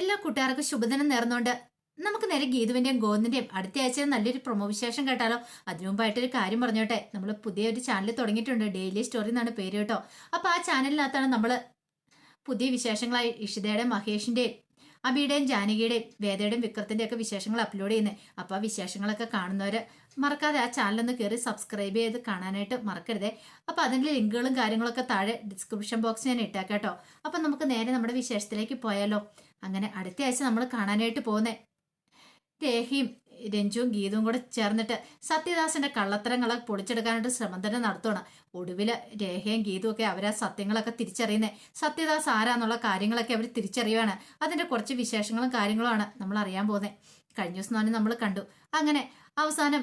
എല്ലാ കൂട്ടുകാർക്കും ശുഭദിനം നേർന്നുകൊണ്ട് നമുക്ക് നേരെ ഗീതുവിന്റെയും ഗോവിന്ദിന്റെയും അടുത്ത ആഴ്ച നല്ലൊരു പ്രൊമോ വിശേഷം കേട്ടാലോ? അതിനു മുമ്പായിട്ടൊരു കാര്യം പറഞ്ഞോട്ടെ. നമ്മൾ പുതിയൊരു ചാനൽ തുടങ്ങിയിട്ടുണ്ട്. ഡെയിലി സ്റ്റോറി എന്നാണ് പേര് കേട്ടോ. അപ്പൊ ആ ചാനലിനകത്താണ് നമ്മൾ പുതിയ വിശേഷങ്ങളായി ഇഷിതയുടെ മഹേഷിന്റെയും അബിയുടെയും ജാനകിയുടെയും വേദയുടെയും വിക്രത്തിന്റെയും ഒക്കെ വിശേഷങ്ങൾ അപ്ലോഡ് ചെയ്യുന്നത് അപ്പൊ ആ വിശേഷങ്ങളൊക്കെ കാണുന്നവര് മറക്കാതെ ആ ചാനലൊന്ന് കയറി സബ്സ്ക്രൈബ് ചെയ്ത് കാണാനായിട്ട് മറക്കരുതേ. അപ്പൊ അതിന്റെ ലിങ്കുകളും കാര്യങ്ങളൊക്കെ താഴെ ഡിസ്ക്രിപ്ഷൻ ബോക്സ് ഞാൻ ഇട്ടേക്കാം കേട്ടോ അപ്പൊ നമുക്ക് നേരെ നമ്മുടെ വിശേഷത്തിലേക്ക് പോയാലോ. അങ്ങനെ അടുത്ത ആഴ്ച നമ്മൾ കാണാനായിട്ട് പോകുന്നേ. രേഖയും രഞ്ജുവും ഗീതവും കൂടെ ചേർന്നിട്ട് സത്യദാസന്റെ കള്ളത്തരങ്ങളെ പൊളിച്ചെടുക്കാനായിട്ട് ശ്രമം തന്നെ നടത്തുകയാണ് ഒടുവിൽ രേഖയും ഗീതും ഒക്കെ അവരാ സത്യങ്ങളൊക്കെ തിരിച്ചറിയുന്നത് സത്യദാസ് ആരാന്നുള്ള കാര്യങ്ങളൊക്കെ അവർ തിരിച്ചറിയുവാണ്. അതിന്റെ കുറച്ച് വിശേഷങ്ങളും കാര്യങ്ങളുമാണ് നമ്മൾ അറിയാൻ പോകുന്നത് കഴിഞ്ഞ ദിവസം തന്നെ നമ്മൾ കണ്ടു. അങ്ങനെ അവസാനം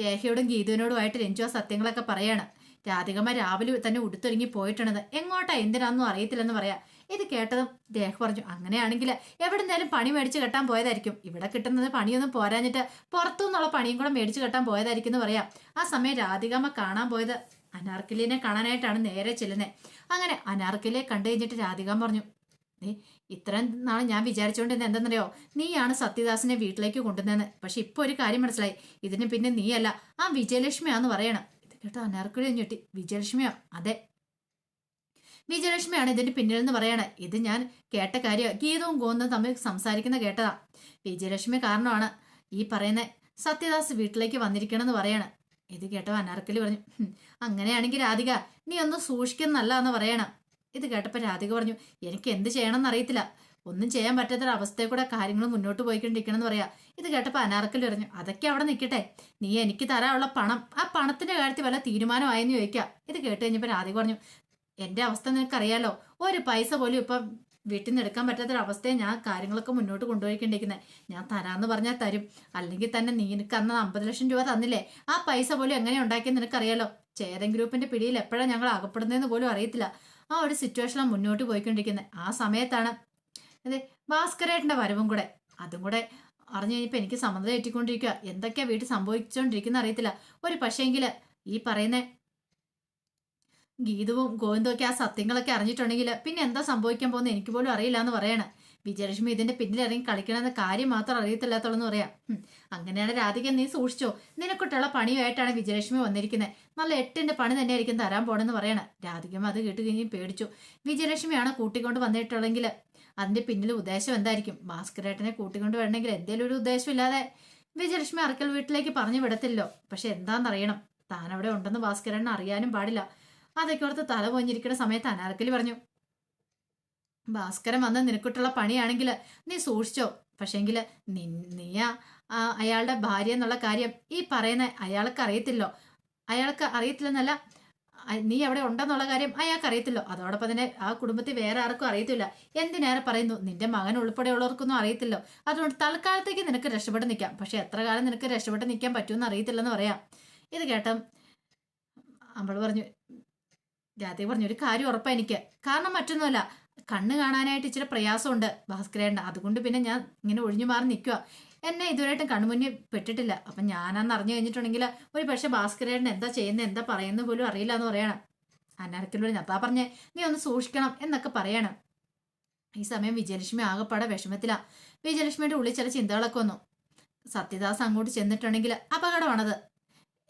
രേഖയോടും ഗീതുവിനോടുമായിട്ട് രഞ്ജു ആ സത്യങ്ങളൊക്കെ പറയാണ്. രാധികമ്മ രാവിലെ തന്നെ ഉടുത്തൊരുങ്ങി പോയിട്ടുള്ളത്. എങ്ങോട്ടാ? എന്തിനാന്നും അറിയത്തില്ലെന്ന് പറയാം. ഇത് കേട്ടതും രേഖ പറഞ്ഞു അങ്ങനെയാണെങ്കിൽ എവിടെന്നാലും പണി മേടിച്ച് കെട്ടാൻ പോയതായിരിക്കും. ഇവിടെ കിട്ടുന്നത് പണിയൊന്നും പോരാഞ്ഞിട്ട് പുറത്തുനിന്നുള്ള പണിയും കൂടെ മേടിച്ച് കെട്ടാൻ പോയതായിരിക്കും എന്ന് പറയാം. ആ സമയം രാധികമ്മ കാണാൻ പോയത് അനാർക്കിലിനെ കാണാനായിട്ടാണ് നേരെ ചെല്ലുന്നത് അങ്ങനെ അനാർക്കിലെ കണ്ടു കഴിഞ്ഞിട്ട് രാധികാമ്മ പറഞ്ഞു നീ ഇത്രയും നാൾ ഞാൻ വിചാരിച്ചുകൊണ്ടിരുന്നത് എന്തെന്നറിയോ? നീയാണ് സത്യദാസിനെ വീട്ടിലേക്ക് കൊണ്ടുവന്നതെന്ന്. പക്ഷെ ഇപ്പൊ ഒരു കാര്യം മനസ്സിലായി. ഇതിന് പിന്നെ നീയല്ല. ആ വിജയലക്ഷ്മിയാന്ന് പറയണം. ഇത് കേട്ടോ അനാർക്കലി ഞെട്ടി. വിജയലക്ഷ്മിയോ? അതെ. വിജയലക്ഷ്മിയാണ് ഇതിന്റെ പിന്നിൽ എന്ന് പറയാണ്. ഇത് ഞാൻ കേട്ട കാര്യം ഗീതവും ഗോന്നും തമ്മിൽ സംസാരിക്കുന്ന കേട്ടതാ. വിജയലക്ഷ്മി കാരണമാണ് ഈ പറയുന്ന സത്യദാസ് വീട്ടിലേക്ക് വന്നിരിക്കണമെന്ന് പറയാണ്. ഇത് കേട്ടോ അനാർക്കലി പറഞ്ഞു അങ്ങനെയാണെങ്കിൽ രാധിക നീ ഒന്ന് സൂക്ഷിക്കുന്നല്ല എന്ന് പറയണം. ഇത് കേട്ടപ്പോൾ രാധിക പറഞ്ഞു എനിക്ക് എന്ത് ചെയ്യണമെന്ന് അറിയത്തില്ല. ഒന്നും ചെയ്യാൻ പറ്റാത്തൊരു അവസ്ഥയിൽ കൂടെ കാര്യങ്ങൾ മുന്നോട്ട് പോയിക്കൊണ്ടിരിക്കണം എന്ന് പറയാ. ഇത് കേട്ടപ്പോൾ അനാർക്കലി പറഞ്ഞു അതൊക്കെ അവിടെ നിൽക്കട്ടെ നീ എനിക്ക് തരാനുള്ള പണം ആ പണത്തിന്റെ കാര്യത്തിൽ വല്ല തീരുമാനമായെന്ന് ചോദിക്കാം. ഇത് കേട്ട് കഴിഞ്ഞപ്പോൾ രാധിക പറഞ്ഞു എന്റെ അവസ്ഥ നിനക്കറിയാലോ? ഒരു പൈസ പോലും ഇപ്പം വീട്ടിൽ നിന്ന് എടുക്കാൻ പറ്റാത്തൊരവസ്ഥയെ ഞാൻ കാര്യങ്ങളൊക്കെ മുന്നോട്ട് കൊണ്ടുപോയിക്കൊണ്ടിരിക്കുന്നത് ഞാൻ തരാന്ന് പറഞ്ഞാൽ തരും. അല്ലെങ്കിൽ തന്നെ നീ എനിക്ക് അന്ന് അമ്പത് ലക്ഷം രൂപ തന്നില്ലേ? ആ പൈസ പോലും എങ്ങനെ ഉണ്ടാക്കിയെന്ന് നിനക്കറിയാലോ? ചേരൻ ഗ്രൂപ്പിന്റെ പിടിയിൽ എപ്പോഴാണ് ഞങ്ങൾ അകപ്പെടുന്നതെന്ന് പോലും അറിയത്തില്ല. ആ ഒരു സിറ്റുവേഷനാണ് മുന്നോട്ട് പോയിക്കൊണ്ടിരിക്കുന്നത് ആ സമയത്താണ് അതെ ഭാസ്കരേട്ടന്റെ വരവും കൂടെ. അതും കൂടെ അറിഞ്ഞു കഴിഞ്ഞപ്പോൾ എനിക്ക് സമ്മതം ഏറ്റിക്കൊണ്ടിരിക്കുക എന്തൊക്കെയാ വീട്ടിൽ സംഭവിച്ചുകൊണ്ടിരിക്കുന്ന അറിയത്തില്ല. ഒരു പക്ഷേങ്കിൽ ഈ പറയുന്ന ഗീതവും ഗോവിന്ദൊക്കെ ആ സത്യങ്ങളൊക്കെ അറിഞ്ഞിട്ടുണ്ടെങ്കിൽ പിന്നെ എന്താ സംഭവിക്കാൻ പോകുന്നത് എനിക്ക് പോലും അറിയില്ല എന്ന് പറയാണ്. വിജയലക്ഷ്മി ഇതിന്റെ പിന്നിൽ ഇറങ്ങി കളിക്കണമെന്ന കാര്യം മാത്രം അറിയത്തില്ലാത്തുള്ളൂ പറയാം. ഹും, അങ്ങനെയാണ് രാധിക നീ സൂക്ഷിച്ചോ? നിനക്കൊട്ടുള്ള പണിയുമായിട്ടാണ് വിജയലക്ഷ്മി വന്നിരിക്കുന്നത് നല്ല എട്ടിന്റെ പണി തന്നെയായിരിക്കും തരാൻ പോണെന്ന് പറയണം. രാധികം അത് കേട്ട് കഴിഞ്ഞ് പേടിച്ചു. വിജയലക്ഷ്മിയാണ് കൂട്ടിക്കൊണ്ട് വന്നിട്ടുള്ളെങ്കിൽ അതിന്റെ പിന്നിൽ ഉദ്ദേശം എന്തായിരിക്കും? ഭാസ്കരേട്ടനെ കൂട്ടിക്കൊണ്ട് വരണമെങ്കിൽ എന്തേലും ഒരു ഉദ്ദേശം ഇല്ലാതെ വിജയലക്ഷ്മി അറക്കൽ വീട്ടിലേക്ക് പറഞ്ഞു വിടത്തില്ലോ. പക്ഷെ എന്താണെന്നറിയണം താൻ അവിടെ ഉണ്ടെന്ന് ഭാസ്കരേട്ടൻ അറിയാനും പാടില്ല. അതൊക്കെ ഓർത്ത് തല പോഞ്ഞിരിക്കുന്ന സമയത്ത് അനാർക്കലി പറഞ്ഞു ഭാസ്കരൻ വന്ന് നിനക്കിട്ടുള്ള പണിയാണെങ്കിൽ നീ സൂക്ഷിച്ചോ. പക്ഷേങ്കിൽ നീയാ ആ, അയാളുടെ ഭാര്യ എന്നുള്ള കാര്യം ഈ പറയുന്ന അയാൾക്ക് അറിയത്തില്ലോ. അയാൾക്ക് അറിയത്തില്ലെന്നല്ല നീ അവിടെ ഉണ്ടെന്നുള്ള കാര്യം അയാൾക്ക് അറിയത്തില്ലോ. അതോടൊപ്പം തന്നെ ആ കുടുംബത്തിൽ വേറെ ആർക്കും അറിയത്തില്ല. എന്തിനേറെ പറയുന്നു? നിന്റെ മകൻ ഉൾപ്പെടെയുള്ളവർക്കൊന്നും അറിയത്തില്ലോ. അതുകൊണ്ട് തൽക്കാലത്തേക്ക് നിനക്ക് രക്ഷപ്പെട്ട് നിൽക്കാം. പക്ഷെ എത്ര കാലം നിനക്ക് രക്ഷപ്പെട്ട് നിൽക്കാൻ പറ്റുമെന്ന് അറിയത്തില്ലെന്ന് പറയാം. ഇത് കേട്ടം അവൾ പറഞ്ഞു രാധേ പറഞ്ഞു ഒരു കാര്യം ഉറപ്പാ എനിക്ക്. കാരണം മറ്റൊന്നുമല്ല കണ്ണ് കാണാനായിട്ട് ഇച്ചിരി പ്രയാസമുണ്ട് ഭാസ്കരേണ്ട അതുകൊണ്ട് പിന്നെ ഞാൻ ഇങ്ങനെ ഒഴിഞ്ഞു മാറി നിൽക്കുക എന്നെ ഇതുവരെയായിട്ടും കണ്ണുമുന്നിൽ പെട്ടിട്ടില്ല. അപ്പം ഞാനാന്ന് അറിഞ്ഞു കഴിഞ്ഞിട്ടുണ്ടെങ്കിൽ ഒരു പക്ഷേ ഭാസ്കരേട്ടൻ എന്താ ചെയ്യുന്നത് എന്താ പറയുന്നത് പോലും അറിയില്ല എന്ന് പറയണം. അന്നാരത്തിൽ ഞാൻ പറഞ്ഞേ നീ ഒന്ന് സൂക്ഷിക്കണം എന്നൊക്കെ പറയണം. ഈ സമയം വിജയലക്ഷ്മി ആകെപ്പാടെ വിഷമത്തിലാ. വിജയലക്ഷ്മിയുടെ ഉള്ളിൽ ചില ചിന്തകളൊക്കെ വന്നു. സത്യദാസ് അങ്ങോട്ട് ചെന്നിട്ടുണ്ടെങ്കിൽ അപകടമാണത്.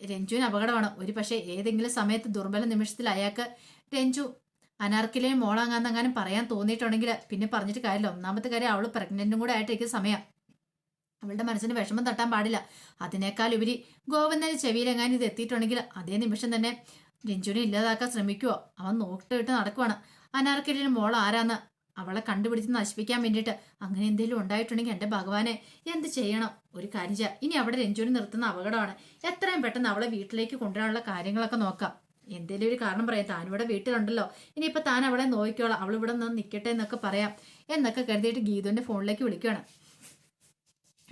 രഞ്ജുവിന് അപകടമാണ്. ഒരു പക്ഷേ ഏതെങ്കിലും സമയത്ത് ദുർബല നിമിഷത്തിൽ അയാൾക്ക് രഞ്ജു അനാർക്കിലെ മോളാങ്ങാന്നെങ്ങാനും പറയാൻ തോന്നിയിട്ടുണ്ടെങ്കിൽ പിന്നെ പറഞ്ഞിട്ട് കാര്യമില്ല. ഒന്നാമത്തെ കാര്യം അവൾ പ്രഗ്നന്റും കൂടെ ആയിട്ടിരിക്കുന്ന സമയം. അവളുടെ മനസ്സിന് വിഷമം തട്ടാൻ പാടില്ല. അതിനേക്കാൾ ഉപരി ഗോവിന്ദന് ചെവിയിലെങ്ങാനും ഇത് എത്തിയിട്ടുണ്ടെങ്കിൽ അതേ നിമിഷം തന്നെ രഞ്ജുവിനെ ഇല്ലാതാക്കാൻ ശ്രമിക്കുവോ? അവൻ നോക്കിട്ട് നടക്കുവാണ്. അനാർക്കലിന് മോൾ ആരാന്ന് അവളെ കണ്ടുപിടിച്ച് നശിപ്പിക്കാൻ വേണ്ടിയിട്ട് അങ്ങനെ എന്തെങ്കിലും ഉണ്ടായിട്ടുണ്ടെങ്കിൽ എന്റെ ഭഗവാനെ എന്ത് ചെയ്യണം? ഒരു കാര്യം ഇനി അവിടെ രഞ്ജുവിനെ നിർത്തുന്ന അപകടമാണ്. എത്രയും പെട്ടെന്ന് അവളെ വീട്ടിലേക്ക് കൊണ്ടുവരാനുള്ള കാര്യങ്ങളൊക്കെ നോക്കാം. എന്തേലും ഒരു കാരണം പറയാം. താനിവിടെ വീട്ടിലുണ്ടല്ലോ. ഇനിയിപ്പോൾ താൻ അവളെ നോക്കിക്കോളാം. അവൾ ഇവിടെ നിന്ന് നിൽക്കട്ടെ എന്നൊക്കെ പറയാം. എന്നൊക്കെ കരുതിയിട്ട് ഗീതുവിന്റെ ഫോണിലേക്ക് വിളിക്കുകയാണ്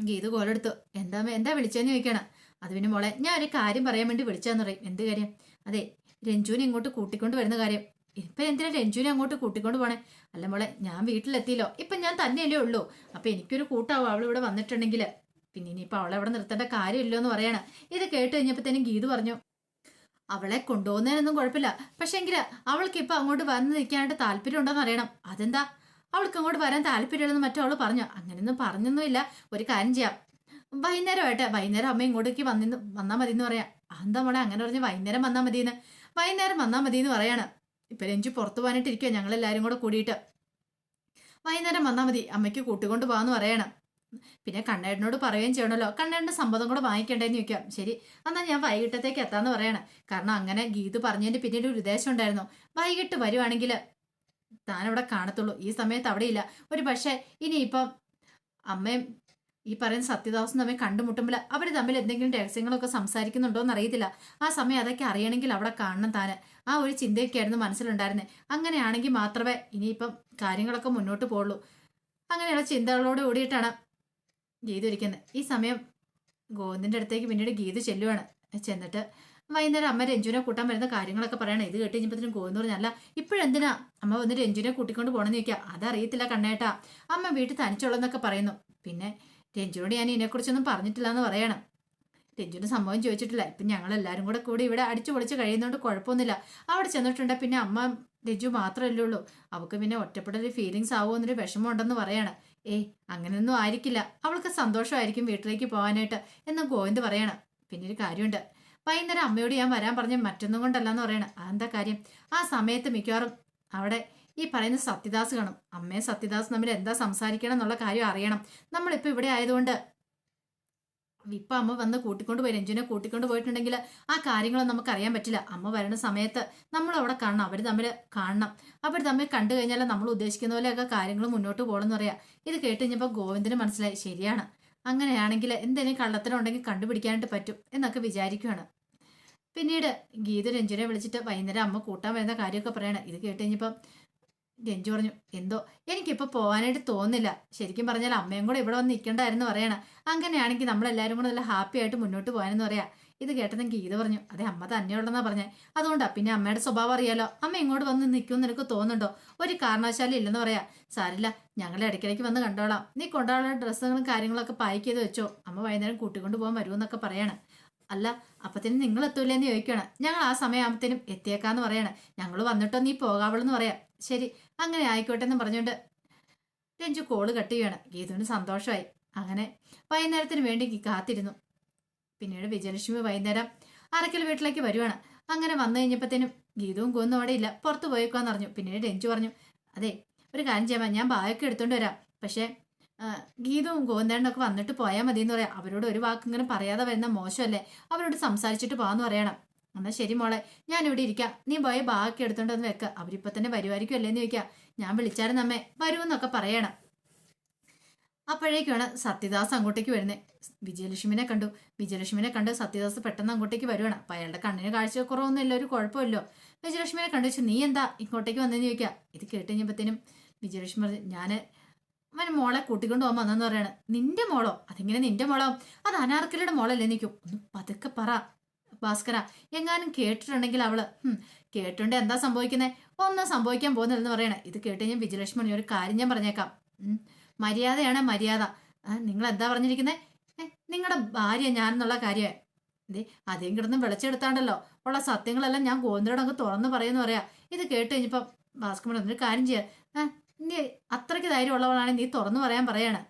ഗീതു കോലെടുത്തു എന്താ എന്താ വിളിച്ചതെന്ന് ചോദിക്കണം അത് പിന്നെ മോളെ ഞാൻ ഒരു കാര്യം പറയാൻ വേണ്ടി വിളിച്ചാന്ന് പറയും. എന്ത് കാര്യം? അതെ രഞ്ജുവിനെ ഇങ്ങോട്ട് കൂട്ടിക്കൊണ്ട് വരുന്ന കാര്യം. ഇപ്പൊ എന്തിനാ രഞ്ജുവിനെ അങ്ങോട്ട് കൂട്ടിക്കൊണ്ട് പോണേ? അല്ല മോളെ ഞാൻ വീട്ടിലെത്തിയല്ലോ. ഇപ്പൊ ഞാൻ തന്നെയല്ലേ ഉള്ളൂ. അപ്പൊ എനിക്കൊരു കൂട്ടാവും അവൾ ഇവിടെ വന്നിട്ടുണ്ടെങ്കിൽ പിന്നെ ഇനിയിപ്പോൾ അവളെ അവിടെ നിർത്തേണ്ട കാര്യമില്ലോ എന്ന് പറയണം. ഇത് കേട്ട് കഴിഞ്ഞപ്പോഴത്തേനും ഗീത് പറഞ്ഞു അവളെ കൊണ്ടുപോകുന്നതിനൊന്നും കുഴപ്പമില്ല. പക്ഷേ എങ്കിൽ അവൾക്ക് ഇപ്പൊ അങ്ങോട്ട് വന്ന് നിൽക്കാനായിട്ട് താല്പര്യം ഉണ്ടോന്ന് അറിയണം. അതെന്താ? അവൾക്ക് അങ്ങോട്ട് വരാൻ താല്പര്യമില്ലെന്ന് മറ്റോ അവൾ പറഞ്ഞു? അങ്ങനെയൊന്നും പറഞ്ഞൊന്നുമില്ല. ഒരു കാര്യം ചെയ്യാം. വൈകുന്നേരമായിട്ട് വൈകുന്നേരം അമ്മ ഇങ്ങോട്ടേക്ക് വന്നിന്ന് വന്നാൽ മതി എന്ന് പറയാം. എന്താ മോളെ അങ്ങനെ പറഞ്ഞ് വൈകുന്നേരം വന്നാൽ മതിയെന്ന്? വൈകുന്നേരം വന്നാൽ മതി എന്ന് പറയാണ്. ഇപ്പൊ രഞ്ജു പുറത്തു പോകാനിട്ടിരിക്കുക ഞങ്ങളെല്ലാവരും കൂടെ കൂടിയിട്ട്. വൈകുന്നേരം വന്നാൽ മതി. അമ്മയ്ക്ക് കൂട്ടിക്കൊണ്ട് പോകാമെന്ന് പറയണം. പിന്നെ കണ്ണേട്ടനോട് പറയുകയും ചെയ്യണമല്ലോ കണ്ണേട്ടന്റെ സമ്മതം കൂടെ വാങ്ങിക്കേണ്ടതെന്ന് ചോദിക്കാം. ശരി എന്നാൽ ഞാൻ വൈകിട്ടത്തേക്ക് എത്താന്ന് പറയണം. കാരണം അങ്ങനെ ഗീത് പറഞ്ഞതിന്റെ പിന്നീട് ഒരു ഉദ്ദേശം ഉണ്ടായിരുന്നു. വൈകിട്ട് വരുവാണെങ്കിൽ താനവിടെ കാണത്തുള്ളൂ. ഈ സമയത്ത് അവിടെ ഇല്ല ഒരു പക്ഷേ ഇനിയിപ്പം അമ്മയും ഈ പറയുന്ന സത്യദാസും തമ്മിൽ കണ്ടുമുട്ടുമ്പോൾ അവർ തമ്മിൽ എന്തെങ്കിലും രഹസ്യങ്ങളൊക്കെ സംസാരിക്കുന്നുണ്ടോ എന്ന് അറിയത്തില്ല ആ സമയം അതൊക്കെ അറിയണമെങ്കിൽ അവിടെ കാണണം താന് ആ ഒരു ചിന്തയൊക്കെയായിരുന്നു മനസ്സിലുണ്ടായിരുന്നത് അങ്ങനെയാണെങ്കിൽ മാത്രമേ ഇനിയിപ്പം കാര്യങ്ങളൊക്കെ മുന്നോട്ട് പോകുള്ളൂ അങ്ങനെയുള്ള ചിന്തകളോട് കൂടിയിട്ടാണ് ഗീത ഇരിക്കുന്നത് ഈ സമയം ഗോവിന്ദിന്റെ അടുത്തേക്ക് പിന്നീട് ഗീത ചെല്ലുവാണ്. ചെന്നിട്ട് വൈകുന്നേരം അമ്മ രഞ്ജുവിനെ കൂട്ടാൻ വരുന്ന കാര്യങ്ങളൊക്കെ പറയണം. ഇത് കേട്ട് കഴിഞ്ഞപ്പോഴത്തേനും ഗോവിന്ദ് പറഞ്ഞല്ല ഇപ്പോഴെന്തിനാ അമ്മ വന്ന് രഞ്ജുവിനെ കൂട്ടിക്കൊണ്ട് പോകണമെന്ന് ചോദിക്കുക? അതറിയത്തില്ല കണ്ണേട്ടാ. അമ്മ വീട്ടിൽ തനിച്ചുള്ളതെന്നൊക്കെ പറയുന്നു. പിന്നെ രഞ്ജുനോട് ഞാൻ ഇതിനെക്കുറിച്ചൊന്നും പറഞ്ഞിട്ടില്ല എന്ന് പറയണം. രഞ്ജുവിന് സംഭവം ചോദിച്ചിട്ടില്ല. ഇപ്പം ഞങ്ങൾ എല്ലാവരും കൂടെ കൂടി ഇവിടെ അടിച്ചു പൊളിച്ച് കഴിയുന്നതുകൊണ്ട് കുഴപ്പമൊന്നുമില്ല. അവിടെ ചെന്നിട്ടുണ്ട്. പിന്നെ അമ്മ രഞ്ജു മാത്രമല്ലേ ഉള്ളൂ. അവൾക്ക് പിന്നെ ഒറ്റപ്പെട്ടൊരു ഫീലിങ്സ് ആവുമെന്നൊരു വിഷമം ഉണ്ടെന്ന് പറയാണ്. ഏയ് അങ്ങനെയൊന്നും ആയിരിക്കില്ല. അവൾക്ക് സന്തോഷമായിരിക്കും വീട്ടിലേക്ക് പോകാനായിട്ട് എന്ന് ഗോവിന്ദ് പറയണം. പിന്നെ ഒരു കാര്യമുണ്ട്. വൈകുന്നേരം അമ്മയോട് ഞാൻ വരാൻ പറഞ്ഞ മറ്റൊന്നും കൊണ്ടല്ല എന്ന് പറയണം. അതെന്താ കാര്യം? ആ സമയത്ത് മിക്കവാറും അവിടെ ഈ പറയുന്ന സത്യദാസ് കാണും. അമ്മയും സത്യദാസ് തമ്മിൽ എന്താ സംസാരിക്കണം എന്നുള്ള കാര്യം അറിയണം. നമ്മളിപ്പോൾ ഇവിടെ ആയതുകൊണ്ട് ഇപ്പൊ അമ്മ വന്ന് കൂട്ടിക്കൊണ്ട് പോയി രഞ്ജുനെ കൂട്ടിക്കൊണ്ട് പോയിട്ടുണ്ടെങ്കിൽ ആ കാര്യങ്ങളൊന്നും നമുക്ക് അറിയാൻ പറ്റില്ല. അമ്മ വരുന്ന സമയത്ത് നമ്മൾ അവിടെ കാണണം അവർ തമ്മിൽ കാണണം. അവർ തമ്മിൽ കണ്ടു കഴിഞ്ഞാൽ നമ്മൾ ഉദ്ദേശിക്കുന്ന പോലെയൊക്കെ കാര്യങ്ങൾ മുന്നോട്ട് പോകണമെന്ന് പറയാം. ഇത് കേട്ട് കഴിഞ്ഞപ്പോൾ ഗോവിന്ദന് മനസ്സിലായി ശരിയാണ്. അങ്ങനെയാണെങ്കിൽ എന്തെങ്കിലും കള്ളത്തരമുണ്ടെങ്കിൽ കണ്ടുപിടിക്കാനായിട്ട് പറ്റും എന്നൊക്കെ വിചാരിക്കുകയാണ് പിന്നീട് ഗീത രഞ്ജുനെ വിളിച്ചിട്ട് വൈകുന്നേരം അമ്മ കൂട്ടാൻ വരുന്ന കാര്യമൊക്കെ പറയണം. ഇത് കേട്ട് കഴിഞ്ഞപ്പം രഞ്ജു പറഞ്ഞു എന്തോ? എനിക്കിപ്പോൾ പോകാനായിട്ട് തോന്നില്ല ശരിക്കും പറഞ്ഞാൽ അമ്മയും കൂടെ ഇവിടെ വന്ന് നിൽക്കണ്ടായിരുന്നു പറയണം. അങ്ങനെയാണെങ്കിൽ നമ്മളെല്ലാവരും കൂടെ നല്ല ഹാപ്പി ആയിട്ട് മുന്നോട്ട് പോകാനെന്ന് പറയാം. ഇത് കേട്ടതും ഗീത പറഞ്ഞു അതെ അമ്മ തന്നെയുള്ളതെന്നാ പറഞ്ഞേ. അതുകൊണ്ടാ പിന്നെ അമ്മയുടെ സ്വഭാവം അറിയാലോ. അമ്മ ഇങ്ങോട്ട് വന്ന് നിൽക്കുമെന്ന് നിനക്ക് തോന്നുന്നുണ്ടോ? ഒരു കാരണവശാലും ഇല്ലെന്ന് പറയാ. സാരില്ല ഞങ്ങൾ ഇടയ്ക്കിടയ്ക്ക് വന്ന് കണ്ടോളാം. നീ കൊണ്ടുപോകാനുള്ള ഡ്രസ്സുകളും കാര്യങ്ങളൊക്കെ പായ്ക്ക് ചെയ്ത് വെച്ചോ. അമ്മ വൈകുന്നേരം കൂട്ടിക്കൊണ്ട് പോകാൻ വരുമെന്നൊക്കെ പറയാണ്. അല്ല അപ്പത്തേനും നിങ്ങൾ എത്തൂലെന്ന് ചോദിക്കണം ഞങ്ങൾ ആ സമയമാകുമ്പത്തേനും എത്തിയേക്കാന്ന് പറയണം. ഞങ്ങൾ വന്നിട്ടോ നീ പോകാവുള്ളെന്ന് പറയാം. ശരി അങ്ങനെ ആയിക്കോട്ടെ എന്ന് പറഞ്ഞുകൊണ്ട് രഞ്ജു കോൾ കട്ട് ചെയ്യണം ഗീതുവിന് സന്തോഷമായി. അങ്ങനെ വൈകുന്നേരത്തിന് വേണ്ടി കാത്തിരുന്നു. പിന്നീട് വിജയലക്ഷ്മി വൈകുന്നേരം അരക്കൽ വീട്ടിലേക്ക് വരുവാണ്. അങ്ങനെ വന്നു കഴിഞ്ഞപ്പോഴത്തേനും ഗീതവും കൊന്നും അവിടെ ഇല്ല. പുറത്ത് പോയേക്കാന്ന് പറഞ്ഞു. പിന്നീട് രഞ്ജു പറഞ്ഞു അതെ ഒരു കാര്യം ചെയ്യാമോ ഞാൻ ബായൊക്കെ എടുത്തോണ്ട് വരാം. പക്ഷേ ഗീതവും ഗോവിന്ദനൊക്കെ വന്നിട്ട് പോയാൽ മതി എന്ന് പറയാം. അവരോട് ഒരു വാക്ക് ഇങ്ങനെ പറയാതെ വരുന്ന മോശമല്ലേ? അവരോട് സംസാരിച്ചിട്ട് പോകാന്ന് പറയണം. എന്നാൽ ശരി മോളെ ഞാൻ ഇവിടെ ഇരിക്കാം. നീ പോയ ബാക്കി എടുത്തോണ്ട് വന്ന് വെക്ക. അവരിപ്പോ തന്നെ വരുമായിരിക്കും അല്ലേന്ന് ചോദിക്കാം. ഞാൻ വിളിച്ചാലും നമ്മെ വരുമെന്നൊക്കെ പറയണം. അപ്പോഴേക്കാണ് സത്യദാസ് അങ്ങോട്ടേക്ക് വരുന്നത് വിജയലക്ഷ്മിനെ കണ്ടു. വിജയലക്ഷ്മിനെ കണ്ട് സത്യദാസ് പെട്ടെന്ന് അങ്ങോട്ടേക്ക് വരുവാണ്. അപ്പൊ അയാളുടെ കണ്ണിന് കാഴ്ച കുറവൊന്നുമില്ല ഒരു കുഴപ്പമില്ലോ. വിജയലക്ഷ്മിനെ കണ്ടു. വെച്ചു നീ എന്താ ഇങ്ങോട്ടേക്ക് വന്നതെന്ന് ചോദിക്കാം. ഇത് കേട്ട് കഴിഞ്ഞപ്പോഴത്തേനും വിജയലക്ഷ്മി പറഞ്ഞു ഞാൻ അവൻ മോളെ കൂട്ടിക്കൊണ്ട് പോകാൻ വന്നെന്ന് പറയാണ്. നിന്റെ മോളോ? അതെങ്ങനെ നിന്റെ മോളോ? അത് അനാർക്കലിയുടെ മോളല്ലേ നിൽക്കും ഒന്ന് പതുക്കെ പറ ഭാസ്കര. എങ്ങാനും കേട്ടിട്ടുണ്ടെങ്കിൽ അവൾ. കേട്ടിട്ടുണ്ട് എന്താ സംഭവിക്കുന്നത് ഒന്നും സംഭവിക്കാൻ പോകുന്നില്ലെന്ന് പറയണേ. ഇത് കേട്ട് ഞാൻ വിജയലക്ഷ്മി ഒരു കാര്യം ഞാൻ പറഞ്ഞേക്കാം. മര്യാദയാണ് മര്യാദ. നിങ്ങൾ എന്താ പറഞ്ഞിരിക്കുന്നത് നിങ്ങളുടെ ഭാര്യ ഞാനെന്നുള്ള കാര്യമേ ഇതേ അതേം കിടന്ന് വിളിച്ചെടുത്താണ്ടല്ലോ. ഉള്ള സത്യങ്ങളെല്ലാം ഞാൻ ഗോവിന്ദനോട് തുറന്നു പറയുന്നു പറയാ. ഇത് കേട്ട് കഴിഞ്ഞപ്പം ഭാസ്കരൻ ഒരു കാര്യം ചെയ്യാം. നീ അത്രയ്ക്ക് ധൈര്യമുള്ളവളാണെങ്കിൽ നീ തുറന്നു പറയാൻ പറയാണ്.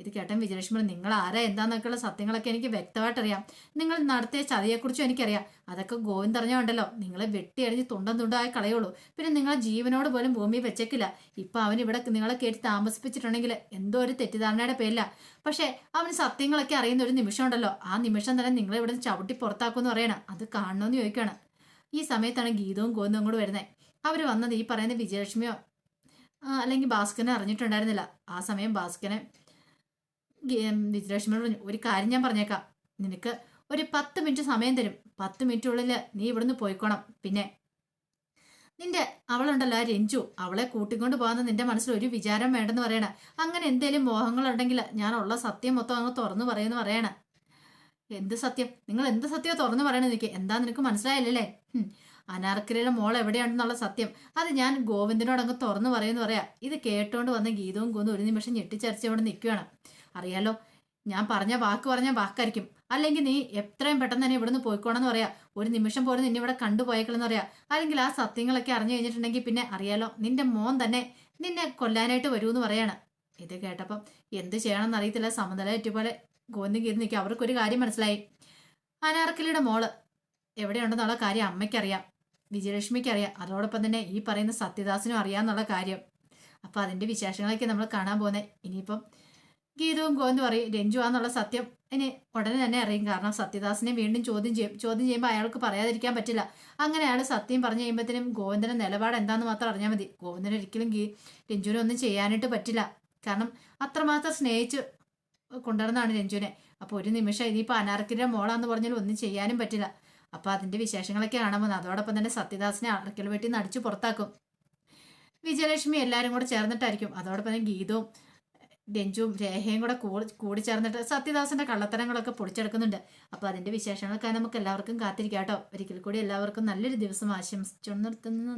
ഇത് കേട്ടൻ വിജയലക്ഷ്മി നിങ്ങൾ ആരാ എന്താന്നൊക്കെയുള്ള സത്യങ്ങളൊക്കെ എനിക്ക് വ്യക്തമായിട്ട് അറിയാം നിങ്ങൾ നടത്തിയ ചതിയെക്കുറിച്ചും എനിക്കറിയാം. അതൊക്കെ ഗോവിന്ദ് അറിഞ്ഞുണ്ടല്ലോ നിങ്ങളെ വെട്ടിയടിഞ്ഞ് തുണ്ടം തുണ്ടായി കളയുള്ളൂ. പിന്നെ നിങ്ങളെ ജീവനോട് പോലും ഭൂമി വെച്ചേക്കില്ല. ഇപ്പൊ അവൻ ഇവിടെ നിങ്ങളെ കയറ്റി താമസിപ്പിച്ചിട്ടുണ്ടെങ്കിൽ എന്തോ ഒരു തെറ്റിദ്ധാരണയുടെ പേരില്ല പക്ഷേ അവന് സത്യങ്ങളൊക്കെ അറിയുന്ന ഒരു നിമിഷം ഉണ്ടല്ലോ ആ നിമിഷം തന്നെ നിങ്ങളെ ഇവിടെ ചവിട്ടി പുറത്താക്കുമെന്ന് പറയണം. അത് കാണണമെന്ന് ചോദിക്കുകയാണ്. ഈ സമയത്താണ് ഗീതവും ഗോവിന്ദവും കൂടെ വരുന്നത് അവർ വന്നത് ഈ പറയുന്ന വിജയലക്ഷ്മിയോ അല്ലെങ്കിൽ ഭാസ്കരനെ അറിഞ്ഞിട്ടുണ്ടായിരുന്നില്ല. ആ സമയം ഭാസ്കരനെ വിജയലക്ഷ്മിയോട് പറഞ്ഞു ഒരു കാര്യം ഞാൻ പറഞ്ഞേക്കാം. നിനക്ക് ഒരു പത്ത് മിനിറ്റ് സമയം തരും. പത്ത് മിനിറ്റിനുള്ളിൽ നീ ഇവിടുന്ന് പോയിക്കോണം. പിന്നെ നിന്റെ അവളുണ്ടല്ലോ ആ രഞ്ജു. അവളെ കൂട്ടിക്കൊണ്ട് പോകാമെന്ന് നിന്റെ മനസ്സിൽ ഒരു വിചാരം വേണ്ടെന്ന് പറയണ. അങ്ങനെ എന്തേലും മോഹങ്ങളുണ്ടെങ്കിൽ ഞാൻ ഉള്ള സത്യം മൊത്തം അങ്ങ് തുറന്നു പറയുമെന്ന് പറയണ. എന്ത് സത്യം? നിങ്ങൾ എന്ത് സത്യം തുറന്നു പറയണ നിനക്ക്? എന്താ നിനക്ക് മനസ്സിലായില്ലല്ലേ? ഹും. അനാർക്കലിയുടെ മോൾ എവിടെയാണെന്നുള്ള സത്യം. അത് ഞാൻ ഗോവിന്ദനോട് അങ്ങ് തുറന്നു പറയുമെന്ന് പറയാം ഇത് കേട്ടോണ്ട് വന്ന ഗീതവും കൊന്നും ഒരു നിമിഷം ഞെട്ടിച്ചരച്ച് അവിടെ നിൽക്കുകയാണ് അറിയാലോ ഞാൻ പറഞ്ഞ വാക്ക് പറഞ്ഞ വാക്കായിരിക്കും. അല്ലെങ്കിൽ നീ എത്രയും പെട്ടെന്ന് തന്നെ ഇവിടുന്ന് പോയിക്കോണെന്ന് പറയാ ഒരു നിമിഷം പോലും നിന്നെ ഇവിടെ കണ്ടുപോയേക്കളെന്ന് പറയാ. അല്ലെങ്കിൽ ആ സത്യങ്ങളൊക്കെ അറിഞ്ഞു കഴിഞ്ഞിട്ടുണ്ടെങ്കിൽ പിന്നെ അറിയാലോ നിന്റെ മോൻ തന്നെ നിന്നെ കൊല്ലാനായിട്ട് വരുമെന്ന് പറയാണ്. ഇത് കേട്ടപ്പം എന്ത് ചെയ്യണമെന്ന് അറിയത്തില്ല സമനില ഏറ്റുപോലെ ഗോന്തി കീറി നിൽക്കുക. അവർക്കൊരു കാര്യം മനസ്സിലായി. അനാർക്കലിയുടെ മോൾ എവിടെയുണ്ടെന്നുള്ള കാര്യം അമ്മയ്ക്കറിയാം. വിജയലക്ഷ്മിക്ക് അറിയാം അതോടൊപ്പം തന്നെ ഈ പറയുന്ന സത്യദാസിനും അറിയാമെന്നുള്ള കാര്യം. അപ്പം അതിന്റെ വിശേഷങ്ങളൊക്കെ നമ്മൾ കാണാൻ പോകുന്നത് ഇനിയിപ്പം ഗീതവും ഗോവെന്ന് പറയും രഞ്ജു ആന്നുള്ള സത്യം ഇനി ഉടനെ തന്നെ അറിയും. കാരണം സത്യദാസിനെ വീണ്ടും ചോദ്യം ചെയ്യും. ചോദ്യം ചെയ്യുമ്പോൾ അയാൾക്ക് പറയാതിരിക്കാൻ പറ്റില്ല. അങ്ങനെ അയാൾ സത്യം പറഞ്ഞു കഴിയുമ്പോഴത്തേനും ഗോവിന്ദന്റെ നിലപാട് എന്താണെന്ന് മാത്രം അറിഞ്ഞാൽ മതി. ഗോവിന്ദൻ ഒരിക്കലും ഗീ രഞ്ജുവിനെ ഒന്നും ചെയ്യാനായിട്ട് പറ്റില്ല. കാരണം അത്രമാത്രം സ്നേഹിച്ച് കൊണ്ടുവരുന്നതാണ് രഞ്ജുവിനെ. അപ്പോൾ ഒരു നിമിഷം ഇനിയിപ്പോൾ അനാർക്കിന്റെ മോളാന്ന് പറഞ്ഞാൽ ഒന്നും ചെയ്യാനും പറ്റില്ല. അപ്പോൾ അതിന്റെ വിശേഷങ്ങളൊക്കെ കാണുമ്പോൾ അതോടൊപ്പം തന്നെ സത്യദാസിനെ അറക്കൽ വെട്ടി നടിച്ചു പുറത്താക്കും. വിജയലക്ഷ്മി എല്ലാവരും കൂടെ ചേർന്നിട്ടായിരിക്കും. അതോടൊപ്പം തന്നെ ഗീതവും രഞ്ജുവും രേഖയും കൂടെ കൂടി കൂടി ചേർന്നിട്ട് സത്യദാസിന്റെ കള്ളത്തരങ്ങളൊക്കെ പൊടിച്ചെടുക്കുന്നുണ്ട് അപ്പോൾ അതിന്റെ വിശേഷങ്ങളൊക്കെ നമുക്ക് എല്ലാവർക്കും കാത്തിരിക്കാം കേട്ടോ. ഒരിക്കൽ കൂടി എല്ലാവർക്കും നല്ലൊരു ദിവസം ആശംസിച്ചു നിർത്തുന്നു.